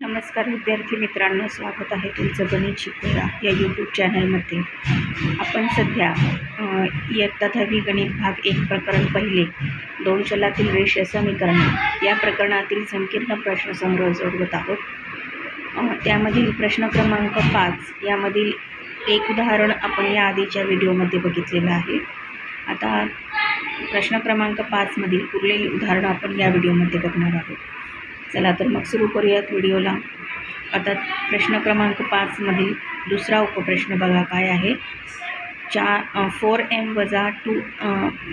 नमस्कार विद्यार्थी मित्रांनो स्वागत आहे तुमचं गणित शिकूया या यूट्यूब चॅनलमध्ये आपण सध्या अ, इयत्ता दहावी गणित भाग एक प्रकरण पहिले दोन चलातील रेष समीकरण या प्रकरणातील संकीर्ण प्रश्नसंग्रह जोडवत आहोत. त्यामधील प्रश्न क्रमांक पाच यामधील एक उदाहरण आपण या आधीच्या व्हिडिओमध्ये बघितलेलं आहे. आता प्रश्न क्रमांक पाचमधील उरलेली उदाहरणं आपण या व्हिडिओमध्ये बघणार आहोत. चला तर मग सुरू करूयात व्हिडिओला. आता प्रश्न क्रमांक पाचमधील दुसरा उपप्रश्न बघा काय आहे. चार फोर एम वजा two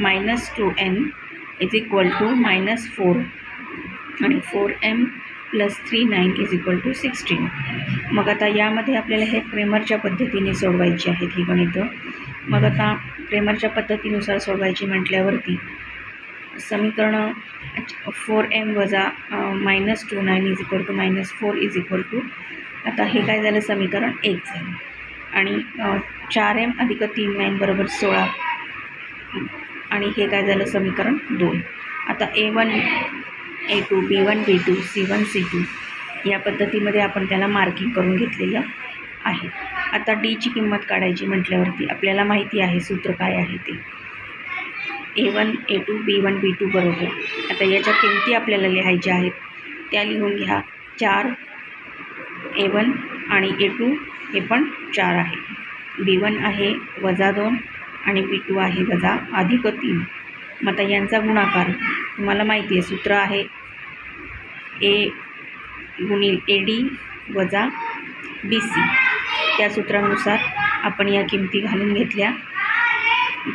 minus two M is equal to minus four. आणि four M plus three nine is equal to sixteen. मग आता यामध्ये आपल्याला हे क्रेमरच्या पद्धतीने सोडवायची आहेत ही गणितं. मग आता क्रेमरच्या पद्धतीनुसार सोडवायची म्हटल्यावरती समीकरण फोर एम वजा minus two nine is equal to minus four is equal to आता हे काय झालं? समीकरण एक झालं. आणि चार एम अधिक तीन नाईन बरोबर सोळा. आणि हे काय झालं? समीकरण दोन. आता A one A two B one B two C one C two या पद्धतीमध्ये आपण त्याला मार्किंग करून घेतलेलं आहे. आता डीची किंमत काढायची म्हटल्यावरती आपल्याला माहिती आहे सूत्र काय आहे ते. A one A two B one B two बरोबर. आता याच्या किमती आपल्याला लिहायच्या आहेत. त्या लिहून घ्या. चार ए वन आणि ए टू हे पण चार आहे. बी वन आहे वजा दोन आणि बी टू आहे वजा अधिक तीन. मग आता यांचा गुणाकार. तुम्हाला माहिती आहे सूत्र आहे ए गुणिल ए डी वजा बी सी त्या सूत्रानुसार आपण या किमती घालून घेतल्या.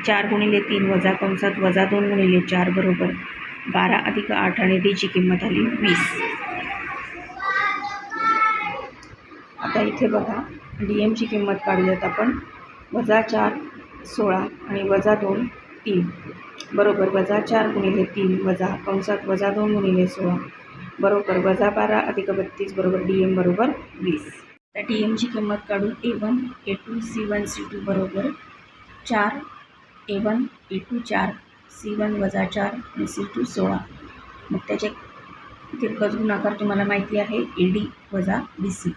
चार गुणिले तीन वजा कंसात वजा दोन गुणिले चार बरोबर बारा अधिक आठ आणि डीची किंमत आली वीस. आता इथे बघा डी एमची किंमत काढूयात आपण. वजा चार सोळा आणि वजा दोन तीन. बरोबर वजा चार गुणिले तीन वजा कंसात वजा दोन गुणिले सोळा. बरोबर वजा बारा अधिक बत्तीस बरोबर डी एम बरोबर वीस. तर डी एमची किंमत काढून A one A two C one C two बरोबर चार ए वन ए टू चार सी वन वजा चार आणि सी टू सोळा. मग त्याचे तिरकस गुणाकार तुम्हाला माहिती आहे ए डी वजा बी सी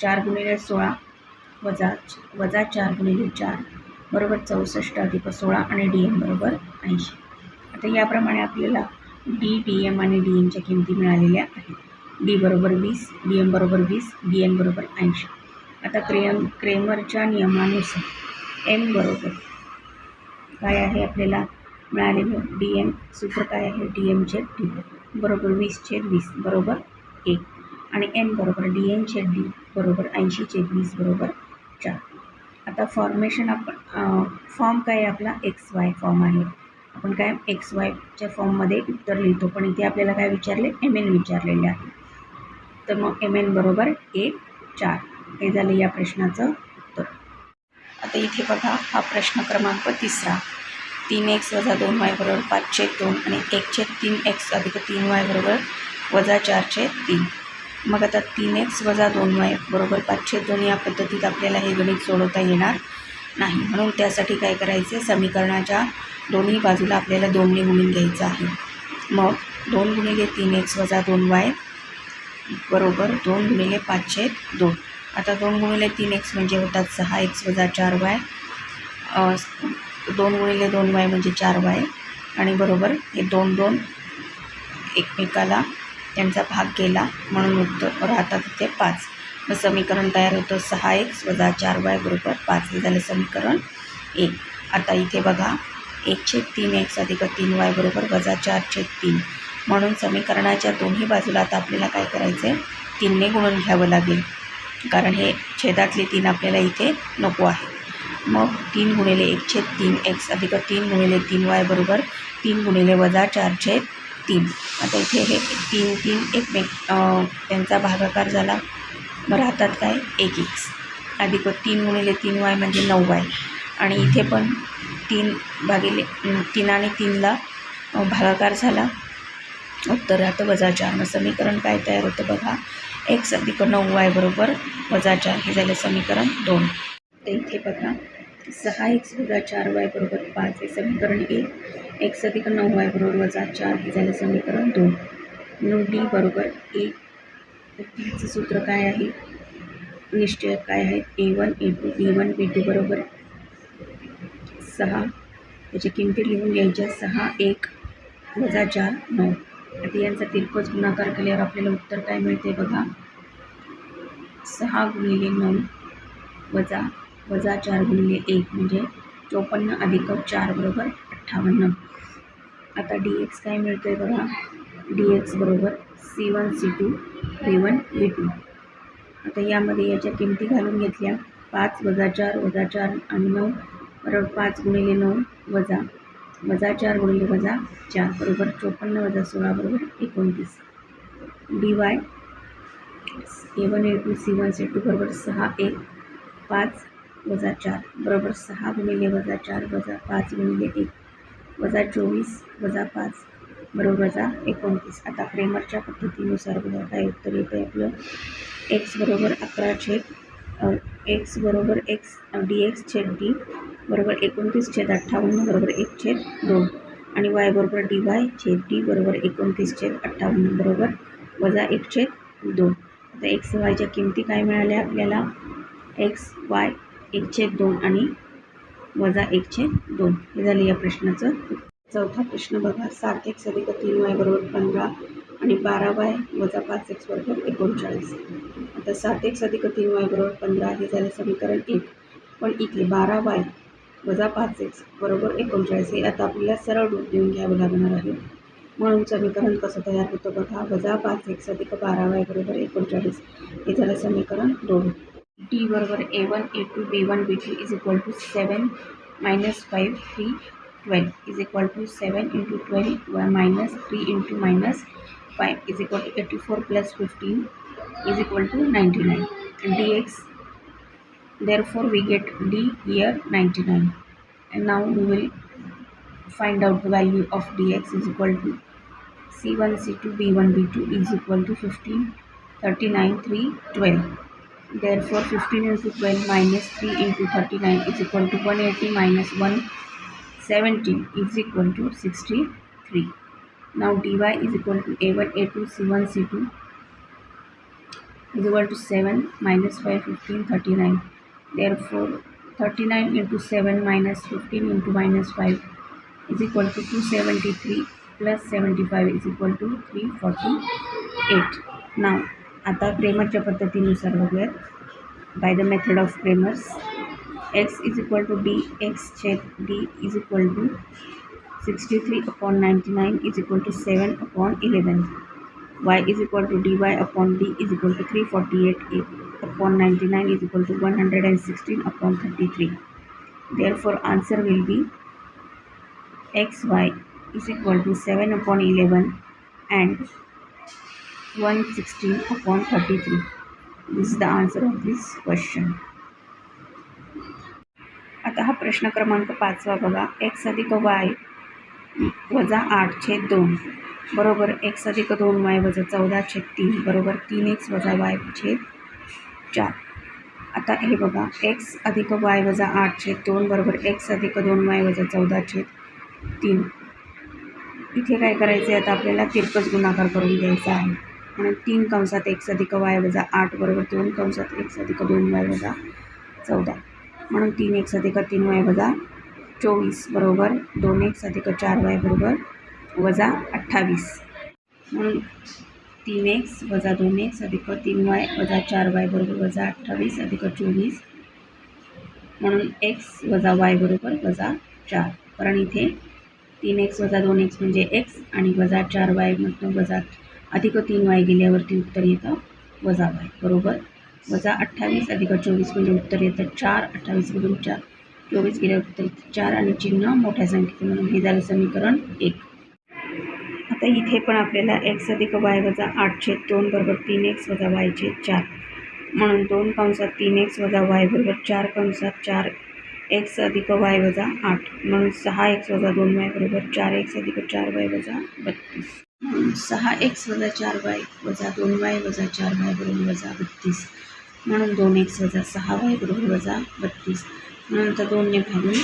चार गुणिले सोळा वजा वजा चार गुणिले चार बरोबर चौसष्ट अधिक सोळा आणि डी एम बरोबर ऐंशी. आता याप्रमाणे आपल्याला डी डी एम आणि डी एमच्या किमती मिळालेल्या आहेत. डी बरोबर वीस डी एम बरोबर वीस डी एम बरोबर ऐंशी. आता क्रेम क्रेमरच्या नियमानुसार एम बरोबर काय आहे आपल्याला मिळालेलं? डी एम सूत्र काय आहे? डी एम झेड डी बरोबर वीस छेद वीस बरोबर एक. आणि एन बरोबर डी एन छेद डी बरोबर ऐंशी छेद वीस बरोबर चार. आता फॉर्मेशन आपण फॉर्म काय आहे आपला? एक्स वाय फॉर्म आहे. आपण काय एक्स वायच्या फॉर्ममध्ये उत्तर लिहितो पण इथे आपल्याला काय विचारले? एम एन विचारलेले आहे. तर मग एम एन बरोबर एक चार. हे झालं या प्रश्नाचं आता इथे बघा हा प्रश्न क्रमांक तिसरा. तीन एक्स वजा दोन वाय बरोबर पाचशे दोन आणि एकशे तीन एक्स अधिक तीन वाय बरोबर वजा चारशे तीन. मग आता तीन एक्स वजा दोन वाय बरोबर पाचशे दोन या पद्धतीत आपल्याला हे गणित सोडवता येणार नाही. म्हणून त्यासाठी काय करायचे? समीकरणाच्या दोन्ही बाजूला आपल्याला दोनने गुणून घ्यायचं आहे. मग दोन गुणिले तीन एक्स वजा दोन वाय बरोबर दोन गुणिले पाचशे दोन. आता दोन गुणिले तीन एक्स म्हणजे होतात सहा एक्स वजा चार वाय दोन गुणिले दोन वाय म्हणजे चार वाय आणि बरोबर हे दोन दोन एकमेकाला त्यांचा भाग गेला म्हणून उत्तर राहतात इथे पाच. मग समीकरण तयार होतं सहा एक्स वजा चार वाय बरोबर पाच. हे झालं समीकरण एक. आता इथे बघा एक छेद तीन एक्स अधिक तीन वाय बरोबर वजा चार छेद तीन. म्हणून समीकरणाच्या दोन्ही बाजूला आता आपल्याला काय करायचं आहे तीनने गुणून घ्यावं लागेल. कारण हे छेदातले तीन आपल्याला इथे नको आहे. मग तीन गुणिले एक छेद तीन एक्स अधिक तीन गुणिले तीन वाय बरोबर तीन गुणिले वजा चार छेद तीन. आता इथे हे तीन तीन एकमेक त्यांचा भागाकार झाला. मग राहतात काय? एक एक्स अधिक तीन गुणिले तीन वाय म्हणजे नऊ वाय आणि इथे पण तीन भागिले तीन आणि तीनला भागाकार झाला. उत्तर राहतं वजा चार. मग समीकरण काय तयार होतं बघा. एक्स अधिक नऊ वाय बरोबर वजा चार हे झालं समीकरण दोन. तर इथे बघा सहा एक्स वजा चार वाय बरोबर पाच हे समीकरण एक. एक्स अधिक नऊ वाय बरोबर वजा चार हे झालं समीकरण दोन. नऊ डी बरोबर एक. टीचं सूत्र काय आहे? निश्चय काय आहेत A one A two B one B two बरोबर सहा. त्याच्या किमती लिहून घ्यायच्या सहा एक वजा चार नऊ. आता यांचा तिरकस गुणाकार केल्यावर आपल्याला उत्तर काय मिळते बघा. सहा गुणिले नऊ वजा वजा चार गुणिले एक म्हणजे चोपन्न अधिक चार बरोबर अठ्ठावन्न. आता डी एक्स काय मिळतो आहे बघा. डी एक्स बरोबर C one C two B one B two आता यामध्ये याच्या किमती घालून घेतल्या. पाच वजा चार वजा चार आणि नऊ. बरोबर पाच गुणिले नऊ वजा. वजा चार गुणिले वजा चार बरोबर चोपन्न वजा सोळा बरोबर एकोणतीस. D Y A one A two C one C two बरोबर सहा एक पाच वजा चार बरोबर सहा गुणिले वजा चार वजा पाच गुणिले एक वजा चोवीस वजा पाच बरोबर वजा एकोणतीस. आता क्रेमरच्या पद्धतीनुसार बघा काय उत्तर येतं आहे आपलं. एक्स बरोबर अकरा छेद एक्स बरोबर एक्स डी एक्स छेद डी बरोबर एकोणतीस छेद अठ्ठावन्न बरोबर एक छेद दोन. आणि वाय बरोबर डी वाय छेद डी बरोबर एकोणतीस छेद अठ्ठावन्न बरोबर वजा एक छेद दोन. आता एक्स वायच्या किमती काय मिळाल्या आपल्याला? एक्स वाय एक छेद दोन आणि वजा एक छेद दोन. हे झालं या प्रश्नाचं चौथा प्रश्न बघा. सात एक्स अधिक तीन वाय बरोबर पंधरा आणि बारा वाय वजा पाच एक्स बरोबर एकोणचाळीस. आता सात एक्स अधिक तीन वाय बरोबर पंधरा हे झालं समीकरण एक. पण इथे बारा वाय वजा पाच एक्स बरोबर एकोणचाळीस हे आता आपल्याला सरळ रूप देऊन घ्यावं लागणार आहे. म्हणून समीकरण कसं तयार होतं बघा. वजा पाच एक्स अधिक बारा वाय बरोबर एकोणचाळीस. हे झालं समीकरण दोन. डी बरोबर A one A two B one B two is equal to seven minus five three twelve is equal to seven into twelve minus three into minus five is equal to eighty four plus fifteen is equal to ninety nine D X therefore we get d here 99 and now we will find out the value of dx is equal to c1 c2 b1 b2 is equal to 15 39 3 12 therefore 15 into 12 minus 3 into 39 is equal to 180 minus 170 is equal to 63 now dy is equal to a1 a2 c1 c2 is equal to 7 minus 5 15 39 therefore 39 into 7 minus 15 into minus 5 is equal to 273 plus 75 is equal to 348 now आता क्रेमरच्या पद्धतीनुसार बघूयात. By the method of Cramer's X is equal to D X छेद D is equal to sixty three upon ninety nine is equal to seven upon eleven y is equal to dy upon d is equal to 348 upon 99 is equal to 116 upon 33 therefore answer will be xy is equal to 7 upon 11 and 116 upon 33 this is the answer of this question आता हा प्रश्न क्रमांक पाचवा बघा x अधिक Y वजा आठ छेद दोन बरोबर एक्स अधिक दोन वाय वजा चौदा छेद तीन बरोबर तीन एक्स वजा वाय छेद चार. आता हे बघा एक्स अधिक वाय वजा आठ छेद दोन बरोबर एक्स अधिक दोन वाय वजा चौदा छेद तीन. इथे काय करायचं आहे आता आपल्याला तिरकस गुणाकार करून घ्यायचा आहे. म्हणून तीन कंसात एक्स अधिक वाय वजा आठ बरोबर दोन कंसात एक्स अधिक दोन वाय वजा चौदा. म्हणून तीन एक्स अधिक तीन वाय वजा चोवीस बरोबर दोन एक्स अधिक चार वाय बरोबर वजा अठ्ठावीस. म्हणून तीन एक्स वजा दोन एक्स अधिक तीन वाय वजा चार वाय बरोबर वजा अठ्ठावीस अधिक चोवीस. म्हणून एक्स वजा वाय बरोबर वजा चार. कारण इथे तीन एक्स वजा दोन एक्स म्हणजे एक्स आणि वजा चार वायमधनं वजा अधिक तीन वाय गेल्यावरती उत्तर येतं वजा वाय बरोबर? वजा अठ्ठावीस अधिक चोवीस म्हणजे उत्तर येतं चार. अठ्ठावीसमधून चार. चोवीस गेल्यावर उत्तर येतं चार आणि चिन्ह मोठ्या संख्येचं म्हणून हे झालं समीकरण एक. आता इथे पण आपल्याला एक्स अधिक वाय वजा आठ छेद दोन बरोबर तीन एक्स वजा वाय छेद चार. म्हणून दोन कंसात तीन एक्स वजा वाय बरोबर चार कंसात चार एक्स अधिक वाय वजा आठ. म्हणून सहा एक्स वजा दोन वाय बरोबर चार एक्स अधिक चार वाय वजा बत्तीस. म्हणून सहा एक्स वजा चार वाय वजा दोन वाय वजा चार वाय बरोबर वजा बत्तीस. म्हणून दोन एक्स वजा सहा वाय बरोबर वजा बत्तीस. म्हणून आता दोनने भागून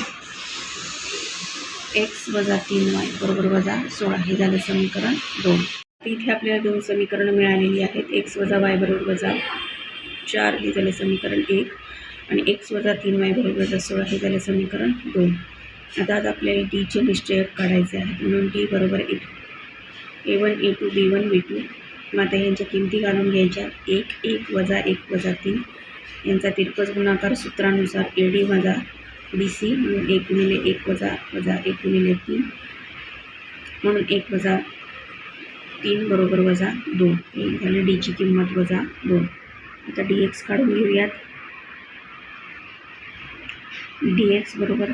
एक्स वजा तीन वाय बरोबर वजा सोळा. हे झालं समीकरण दोन. इथे आपल्याला दोन समीकरणं मिळालेली आहेत. एक्स वजा वाय बरोबर वजा चार. हे झालं समीकरण एक. आणि एक्स वजा तीन वाय बरोबर वजा सोळा. हे झालं समीकरण दोन. आता आज आपल्याला डीचे निश्चयक काढायचे आहेत. म्हणून डी बरोबर A A one A two B one B two मग आता यांच्या किमती घालून घ्यायच्या. एक एक वजा एक वजा तीन. यांचा तिरकस गुणाकार सूत्रानुसार ए डी वजा डी सी म्हणून एक गुणिले एक वजा वजा एक गुणिले तीन. म्हणून एक वजा तीन बरोबर वजा दोन. हे झालं डीची किंमत वजा दोन. आता डी एक्स काढून घेऊयात. डी एक्स बरोबर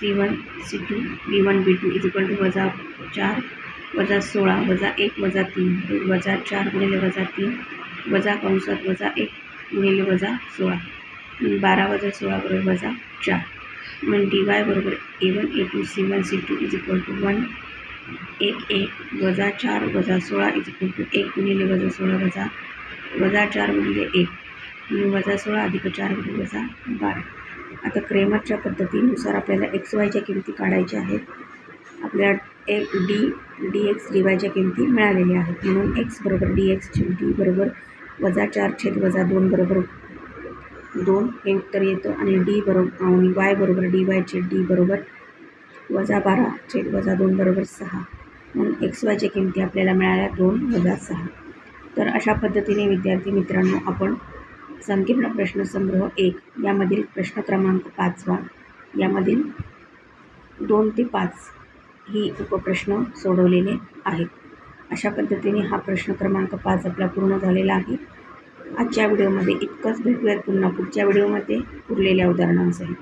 C one C two B one B two is equal to वजा चार वजा सोळा वजा एक वजा तीन. वजा चार गुणिले वजा तीन वजा कंसात वजा एक गुणिले वजा सोळा. बारा वजा सोळा बरोबर वजा चार. मग डी वाय बरोबर A one A two C one C two is equal to one एक एक वजा चार वजा सोळा इज इक्वल टू एक गुणिले वजा सोळा वजा वजा चार गुणिले एक. आणि वजा सोळा अधिक चार गुणिले वजा बारा. आता क्रेमरच्या पद्धतीनुसार आपल्याला एक्स वायच्या किमती काढायच्या आहेत. आपल्याला एक डी डी एक्स डी वायच्या किमती मिळालेल्या आहेत. म्हणून एक्स बरोबर डी एक्स डी बरोबर वजा चार छेद वजा दोन बरोबर दोन हे उत्तर येतं आणि डी बरोबर आणि वाय बरोबर डी वाय छेद डी बरोबर वजा बारा छेद वजा दोन बरोबर सहा. म्हणून एक्स वायच्या किमती आपल्याला मिळाल्या दोन वजा सहा. तर अशा पद्धतीने विद्यार्थी मित्रांनो आपण संकीर्ण प्रश्नसंग्रह एक यामधील प्रश्न क्रमांक पाचवा यामधील दोन ते पाच ही उपप्रश्न सोडवलेले आहेत. अशा पद्धतीने हा प्रश्न क्रमांक पाच आपला पूर्ण झालेला आहे. आजच्या व्हिडिओमध्ये इतकंच भेटूयात पुन्हा पुढच्या व्हिडिओमध्ये उरलेल्या उदाहरणांसहित.